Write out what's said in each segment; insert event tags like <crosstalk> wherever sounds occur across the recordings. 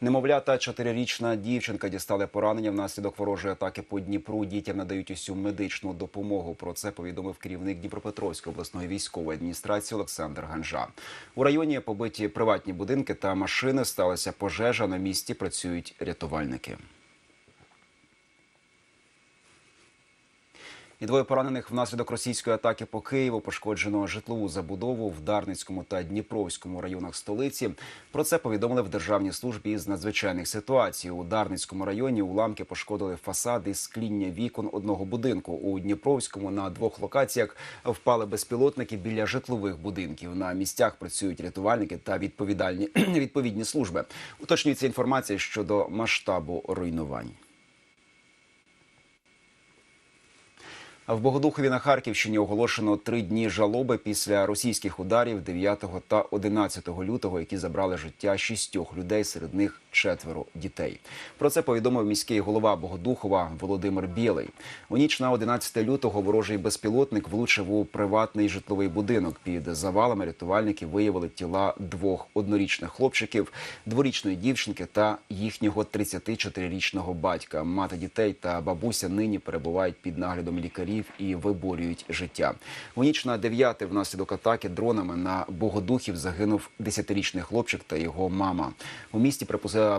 Немовля та чотирирічна дівчинка дістали поранення внаслідок ворожої атаки по Дніпру. Дітям надають усю медичну допомогу. Про це повідомив керівник Дніпропетровської обласної військової адміністрації Олександр Ганжа. У районі побиті приватні будинки та машини. Сталася пожежа. На місці працюють рятувальники. І двоє поранених внаслідок російської атаки по Києву пошкоджено житлову забудову в Дарницькому та Дніпровському районах столиці. Про це повідомили в Державній службі з надзвичайних ситуацій. У Дарницькому районі уламки пошкодили фасади скління вікон одного будинку. У Дніпровському на двох локаціях впали безпілотники біля житлових будинків. На місцях працюють рятувальники та відповідальні <clears throat> відповідні служби. Уточнюється інформація щодо масштабу руйнувань. В Богодухові на Харківщині оголошено три дні жалоби після російських ударів 9 та 11 лютого, які забрали життя шістьох людей, серед них четверо дітей. Про це повідомив міський голова Богодухова Володимир Білий. У ніч на 11 лютого ворожий безпілотник влучив у приватний житловий будинок. Під завалами рятувальники виявили тіла двох однорічних хлопчиків, дворічної дівчинки та їхнього 34-річного батька. Мати дітей та бабуся нині перебувають під наглядом лікарів і виборюють життя. У ніч на 9 внаслідок атаки дронами на Богодухів загинув 10-річний хлопчик та його мама. У місті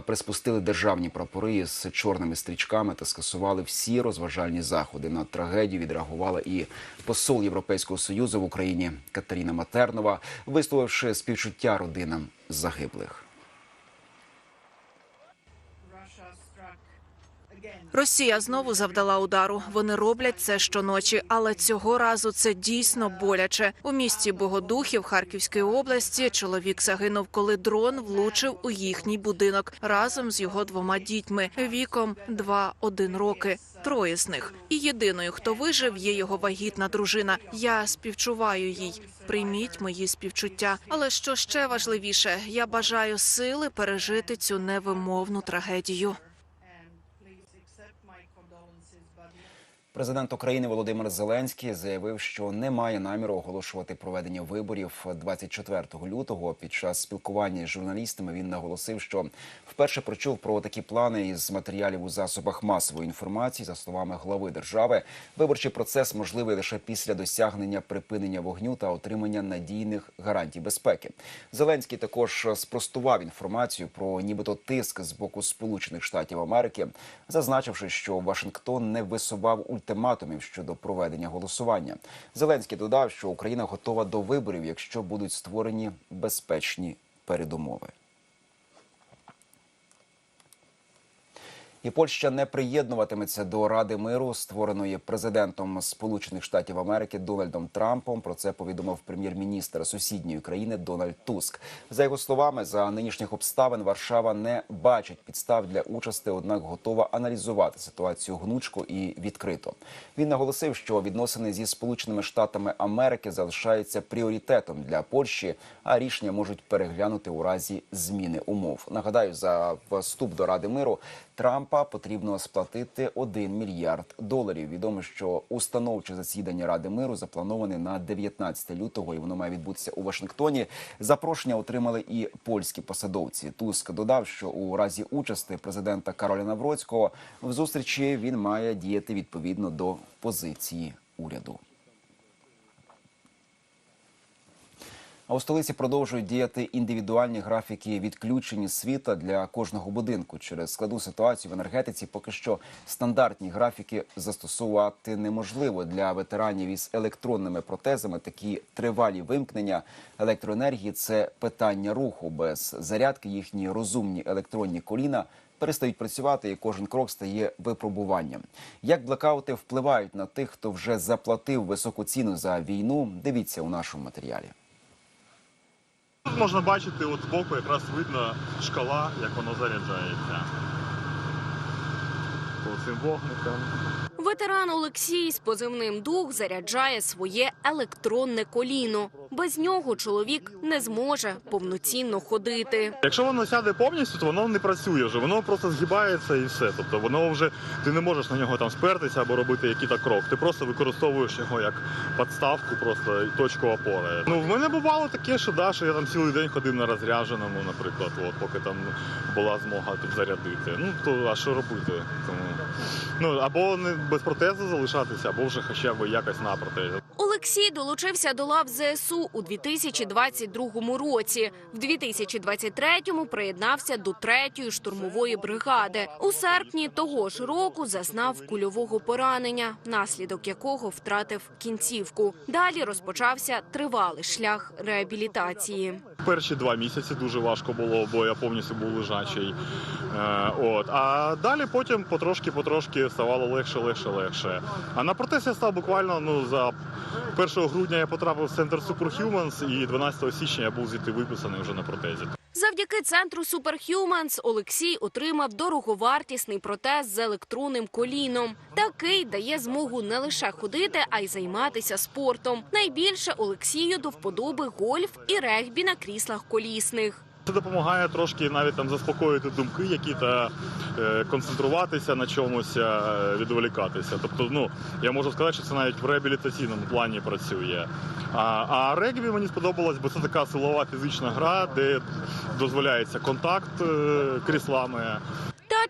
приспустили державні прапори з чорними стрічками та скасували всі розважальні заходи. На трагедію відреагувала і посол Європейського союзу в Україні Катерина Матернова, висловивши співчуття родинам загиблих. Росія знову завдала удару. Вони роблять це щоночі, але цього разу це дійсно боляче. У місті Богодухів Харківської області чоловік загинув, коли дрон влучив у їхній будинок разом з його двома дітьми віком 2-1 роки. Троє з них. І єдиною, хто вижив, є його вагітна дружина. Я співчуваю їй. Прийміть мої співчуття. Але що ще важливіше, я бажаю сили пережити цю невимовну трагедію. accept my condolences, buddy. Президент України Володимир Зеленський заявив, що не має наміру оголошувати проведення виборів 24 лютого. Під час спілкування з журналістами він наголосив, що вперше прочув про такі плани із матеріалів у засобах масової інформації. За словами глави держави, виборчий процес можливий лише після досягнення припинення вогню та отримання надійних гарантій безпеки. Зеленський також спростував інформацію про нібито тиск з боку Сполучених Штатів Америки, зазначивши, що Вашингтон не висував ультиматумів щодо проведення голосування. Зеленський додав, що Україна готова до виборів, якщо будуть створені безпечні передумови. І Польща не приєднуватиметься до Ради миру, створеної президентом Сполучених Штатів Америки Дональдом Трампом. Про це повідомив прем'єр-міністр сусідньої країни Дональд Туск. За його словами, за нинішніх обставин Варшава не бачить підстав для участі, однак готова аналізувати ситуацію гнучко і відкрито. Він наголосив, що відносини зі Сполученими Штатами Америки залишаються пріоритетом для Польщі, а рішення можуть переглянути у разі зміни умов. Нагадаю, за вступ до Ради миру Трампа потрібно сплатити 1 мільярд доларів. Відомо, що установче засідання Ради миру заплановане на 19 лютого, і воно має відбутися у Вашингтоні. Запрошення отримали і польські посадовці. Туск додав, що у разі участі президента Кароля Навроцького в зустрічі він має діяти відповідно до позиції уряду. А у столиці продовжують діяти індивідуальні графіки відключення світла для кожного будинку. Через складу ситуацію в енергетиці поки що стандартні графіки застосувати неможливо для ветеранів із електронними протезами. Такі тривалі вимкнення електроенергії це питання руху. Без зарядки їхні розумні електронні коліна перестають працювати, і кожен крок стає випробуванням. Як блекаути впливають на тих, хто вже заплатив високу ціну за війну? Дивіться у нашому матеріалі. Тут можна бачити, от збоку якраз видно шкала, як воно заряджається. По цим вогникам. Ветеран Олексій з позивним дух заряджає своє електронне коліно. Без нього чоловік не зможе повноцінно ходити. Якщо воно сяде повністю, то воно не працює вже. Воно просто згибається і все. Тобто воно вже ти не можеш на нього там спертися або робити якийсь крок. Ти просто використовуєш його як підставку, просто точку опори. Ну в мене бувало таке, що да, що я там цілий день ходив на розрядженому, наприклад, от поки там була змога тут зарядити. Ну то а що робити? Тому ну або не без протезу залишатися, або вже хоча б якось на протезі. Олексій долучився до лав ЗСУ у 2022 році. В 2023-му приєднався до 3-ї штурмової бригади. У серпні того ж року зазнав кульового поранення, наслідок якого втратив кінцівку. Далі розпочався тривалий шлях реабілітації. Перші два місяці дуже важко було, бо я повністю був лежачий. Е, от. А далі потім потрошки-потрошки ставало легше, легше, легше. А на протез я став буквально ну, за 1 грудня я потрапив в центр Superhumans і 12 січня я був звідти виписаний вже на протезі. Завдяки центру Superhumans Олексій отримав дороговартісний протез з електронним коліном. Такий дає змогу не лише ходити, а й займатися спортом. Найбільше Олексію до вподоби гольф і регбі на кріслах колісних. Це допомагає трошки навіть там заспокоїти думки, які та е, концентруватися на чомусь, відволікатися. Тобто, ну я можу сказати, що це навіть в реабілітаційному плані працює. А, а регбі мені сподобалось, бо це така силова фізична гра, де дозволяється контакт е, кріслами.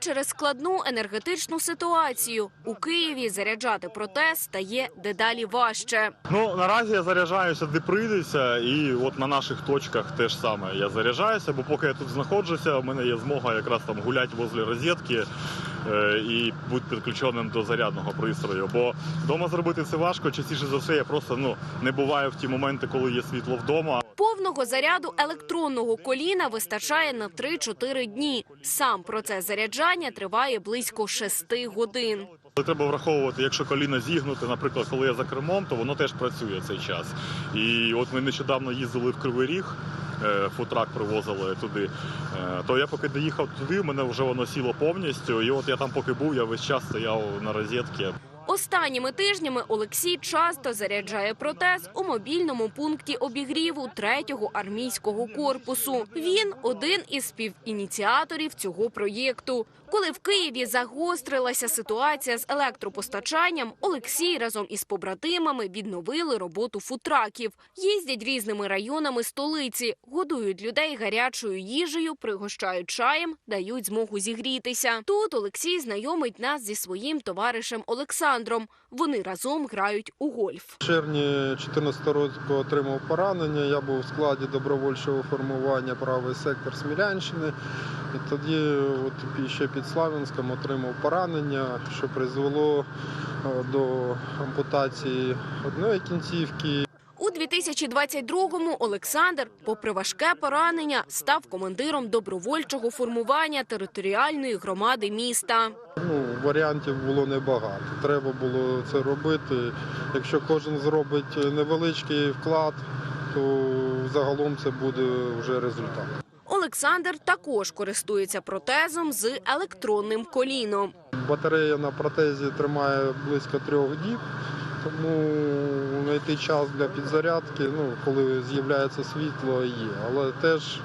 Через складну енергетичну ситуацію у Києві заряджати протез стає дедалі важче. Ну наразі я заряджаюся, де прийдеться, і от на наших точках теж саме я заряджаюся, бо поки я тут знаходжуся, у мене є змога якраз там гуляти возле розетки е, і бути підключеним до зарядного пристрою. Бо вдома зробити це важко. Частіше за все, я просто ну не буваю в ті моменти, коли є світло вдома. Повного заряду електронного коліна вистачає на 3-4 дні. Сам процес заряджання триває близько 6 годин. Треба враховувати, якщо коліно зігнуте, наприклад, коли я за кермом, то воно теж працює цей час. І от ми нещодавно їздили в Кривий Ріг. е, Футрак привозили туди. Е, То я поки доїхав туди, у мене вже воно сіло повністю. І от я там поки був, я весь час стояв на розетці. Останніми тижнями Олексій часто заряджає протез у мобільному пункті обігріву 3-го армійського корпусу. Він один із співініціаторів цього проєкту. Коли в Києві загострилася ситуація з електропостачанням, Олексій разом із побратимами відновили роботу футраків. Їздять різними районами столиці, годують людей гарячою їжею, пригощають чаєм, дають змогу зігрітися. Тут Олексій знайомить нас зі своїм товаришем Олександром. Вони разом грають у гольф. В червні 2014 року отримав поранення. Я був у складі добровольчого формування правий сектор Смілянщини. І тоді от, ще під Славянськом отримав поранення, що призвело е, до ампутації одної кінцівки. У 2022-му Олександр, попри важке поранення, став командиром добровольчого формування територіальної громади міста. Ну, варіантів було небагато. Треба було це робити. Якщо кожен зробить невеличкий вклад, то загалом це буде вже результат. Олександр також користується протезом з електронним коліном. Батарея на протезі тримає близько трьох діб, тому знайти час для підзарядки, ну, коли з'являється світло, є. Але теж,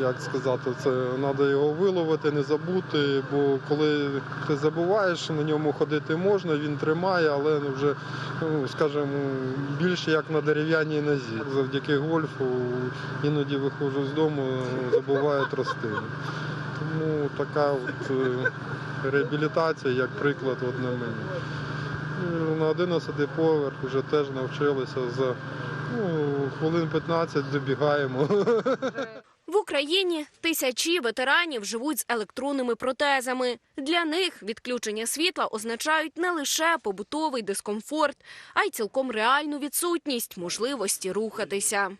як сказати, це треба його виловити, не забути, бо коли ти забуваєш, на ньому ходити можна, він тримає, але вже, ну, скажімо, більше як на дерев'яній нозі. Завдяки гольфу іноді виходжу з дому, забуваю тростину. Тому така от е, реабілітація, як приклад, от на мені. І На 11 поверх вже теж навчилися за ну, хвилин 15 добігаємо. В Україні тисячі ветеранів живуть з електронними протезами. Для них відключення світла означають не лише побутовий дискомфорт, а й цілком реальну відсутність можливості рухатися.